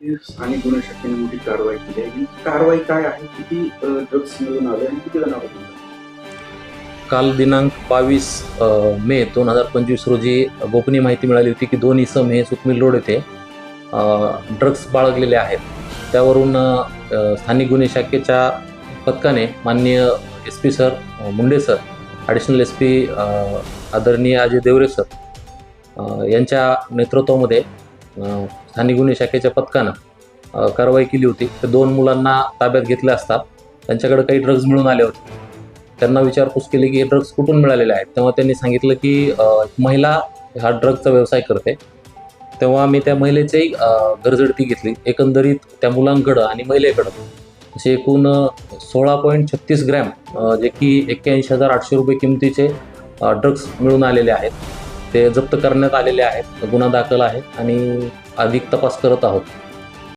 आणि गुन्हे शाखेने मोठी कारवाई केली आहे. कारवाई काय आहे? किती ड्रग्स मिळून आले आणि किती जणांवर काल दिनांक बावीस मे दोन हजार पंचवीस रोजी गोपनीय माहिती मिळाली होती की दोन इसम हे सुखमिल रोड येथे ड्रग्स बाळगलेले आहेत. त्यावरून स्थानिक गुन्हे शाखेच्या पथकाने माननीय S P sir Munde sir additional S P आदरणीय अजय देवरे सर यांच्या नेतृत्वामध्ये स्थानिक गुन्हे शाखेच्या पथकानं कारवाई केली होती. तर दोन मुलांना ताब्यात घेतल्या असता त्यांच्याकडे काही ड्रग्ज मिळून आले होते. त्यांना विचारपूस केली की हे ड्रग्ज कुठून मिळालेले आहेत? तेव्हा त्यांनी सांगितलं की महिला हा ड्रग्जचा व्यवसाय करते. तेव्हा मी त्या महिलेचेही गरजडती घेतली. एकंदरीत त्या मुलांकडं आणि महिलेकडं असे एकूण सोळा पॉईंट छत्तीस ग्रॅम जे की एक्क्याऐंशी हजार आठशे रुपये किमतीचे ड्रग्ज मिळून आलेले आहेत. ते जप्त करण्यात आलेले आहेत गुन्हा दाखल आहे आणि अधिक तपास करत आहोत.